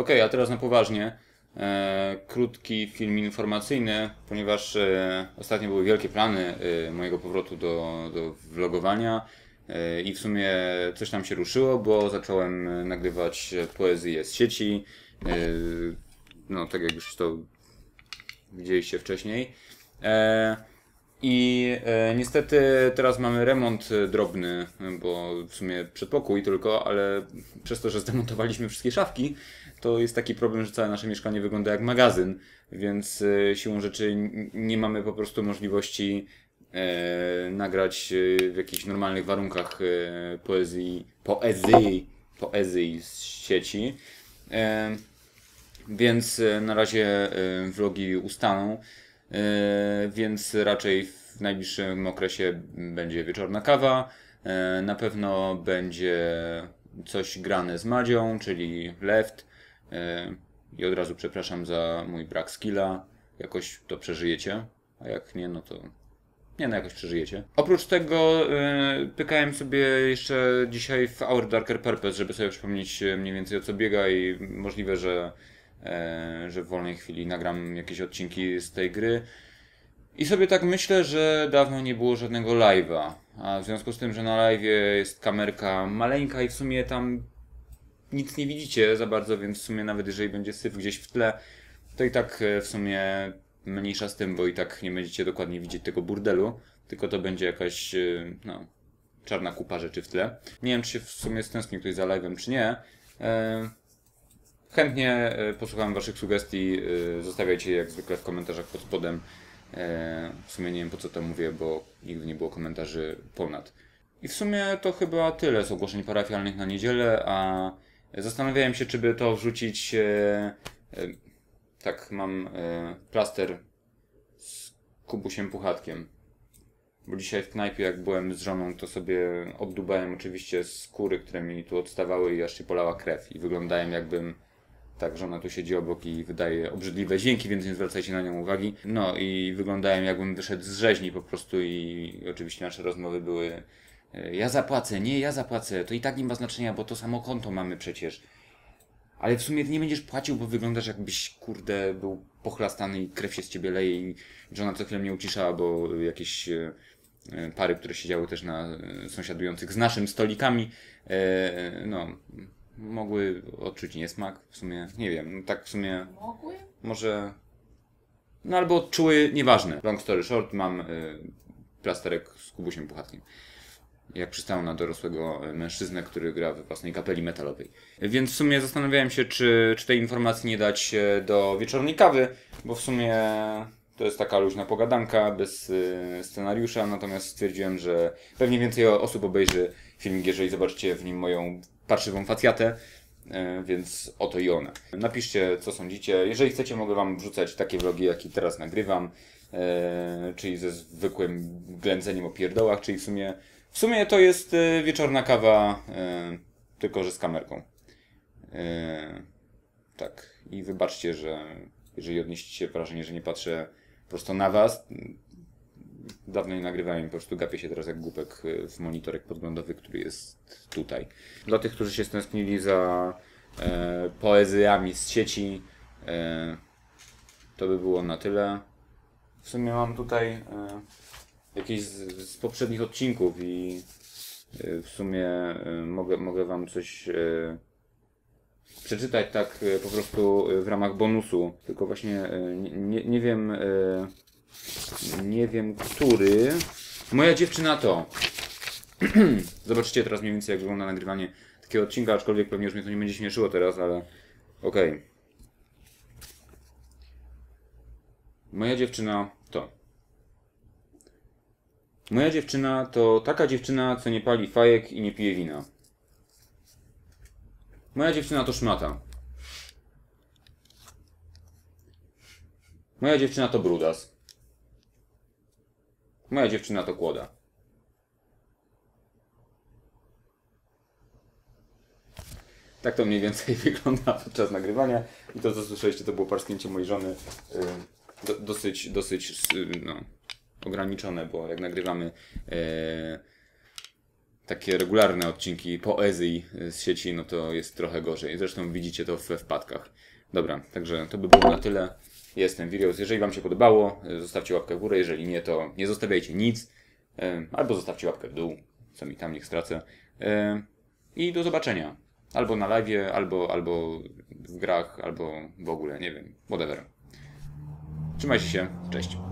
Okej, a teraz na poważnie. E, krótki film informacyjny, ponieważ e, ostatnio były wielkie plany e, mojego powrotu do, do vlogowania e, i w sumie coś tam się ruszyło, bo zacząłem e, nagrywać poezję z sieci. E, no, tak jak już to widzieliście wcześniej. E, I e, niestety teraz mamy remont e, drobny, bo w sumie przedpokój tylko, ale przez to, że zdemontowaliśmy wszystkie szafki, to jest taki problem, że całe nasze mieszkanie wygląda jak magazyn, więc e, siłą rzeczy nie mamy po prostu możliwości e, nagrać e, w jakichś normalnych warunkach e, poezji, poezji, poezji z sieci. Więc na razie vlogi ustaną, więc raczej w najbliższym okresie będzie wieczorna kawa. E, Na pewno będzie coś grane z Madzią, czyli left. E, I od razu przepraszam za mój brak skilla. Jakoś to przeżyjecie, a jak nie, no to nie no, jakoś przeżyjecie. Oprócz tego yy, pykałem sobie jeszcze dzisiaj w Our Darker Purpose, żeby sobie przypomnieć e, mniej więcej o co biega i możliwe, że, e, że w wolnej chwili nagram jakieś odcinki z tej gry. I sobie tak myślę, że dawno nie było żadnego live'a, a w związku z tym, że na live jest kamerka maleńka i w sumie tam nic nie widzicie za bardzo, więc w sumie nawet jeżeli będzie syf gdzieś w tle, to i tak e, w sumie mniejsza z tym, bo i tak nie będziecie dokładnie widzieć tego burdelu, tylko to będzie jakaś, e, no, czarna kupa rzeczy w tle. Nie wiem, czy się w sumie stęskni ktoś za live'em, czy nie. Chętnie e, posłucham Waszych sugestii. e, Zostawiajcie je jak zwykle w komentarzach pod spodem. E, W sumie nie wiem po co to mówię, bo nigdy nie było komentarzy ponad. I w sumie to chyba tyle z ogłoszeń parafialnych na niedzielę, a zastanawiałem się, czy by to wrzucić. Tak, mam plaster z kubusiem puchatkiem. Bo dzisiaj w knajpie, jak byłem z żoną, to sobie obdubałem oczywiście skóry, które mi tu odstawały i aż się polała krew. I wyglądałem jakbym tak, żona tu siedzi obok i wydaje obrzydliwe dźwięki, więc nie zwracajcie na nią uwagi. No i wyglądałem jakbym wyszedł z rzeźni po prostu i oczywiście nasze rozmowy były e, ja zapłacę, nie, ja zapłacę, to i tak nie ma znaczenia, bo to samo konto mamy przecież. Ale w sumie nie będziesz płacił, bo wyglądasz jakbyś, kurde, był pochlastany i krew się z ciebie leje i żona co chwilę mnie uciszała, bo jakieś e, e, pary, które siedziały też na sąsiadujących z naszym stolikami, no, mogły odczuć niesmak. W sumie, nie wiem, no tak w sumie Mogły? może... No albo odczuły, nieważne. Long story short, mam y, plasterek z kubusiem puchatkiem. Jak przystało na dorosłego y, mężczyznę, który gra we własnej kapeli metalowej. Więc w sumie zastanawiałem się, czy, czy tej informacji nie dać y, do wieczornej kawy, bo w sumie to jest taka luźna pogadanka bez y, scenariusza, natomiast stwierdziłem, że pewnie więcej osób obejrzy filmik, jeżeli zobaczycie w nim moją parszywą facjatę, E, więc oto i one. Napiszcie, co sądzicie. Jeżeli chcecie, mogę Wam wrzucać takie vlogi, jakie teraz nagrywam, e, czyli ze zwykłym ględzeniem o pierdołach, czyli w sumie, w sumie to jest e, wieczorna kawa, tylko że z kamerką. Tak. I wybaczcie, że jeżeli odnieśliście wrażenie, że nie patrzę prosto na Was, dawno nie nagrywałem, po prostu gapię się teraz jak głupek e, w monitorek podglądowy, który jest tutaj. Dla tych, którzy się stęsknili za e, poezjami z sieci, e, to by było na tyle. W sumie mam tutaj e, jakieś z, z poprzednich odcinków i e, w sumie e, mogę, mogę Wam coś e, przeczytać tak po prostu w ramach bonusu. Tylko właśnie nie, nie, nie wiem. Nie wiem, który. Moja dziewczyna to. Zobaczycie teraz mniej więcej, jak wygląda nagrywanie takiego odcinka, aczkolwiek pewnie już mnie to nie będzie śmieszyło teraz, ale okej. Moja dziewczyna to. Moja dziewczyna to taka dziewczyna, co nie pali fajek i nie pije wina. Moja dziewczyna to szmata. Moja dziewczyna to brudas. Moja dziewczyna to kłoda. Tak to mniej więcej wygląda podczas nagrywania. I to, co słyszeliście, to było parsknięcie mojej żony. Yy, do, dosyć, dosyć, yy, no, ograniczone, bo jak nagrywamy yy, takie regularne odcinki poezji z sieci, no to jest trochę gorzej. Zresztą widzicie to we wpadkach. Dobra, także to by było na tyle. Jestem Virios. Jeżeli Wam się podobało, zostawcie łapkę w górę. Jeżeli nie, to nie zostawiajcie nic. Albo zostawcie łapkę w dół, co mi tam niech stracę. I do zobaczenia. Albo na live, albo, albo w grach, albo w ogóle, nie wiem, whatever. Trzymajcie się, cześć.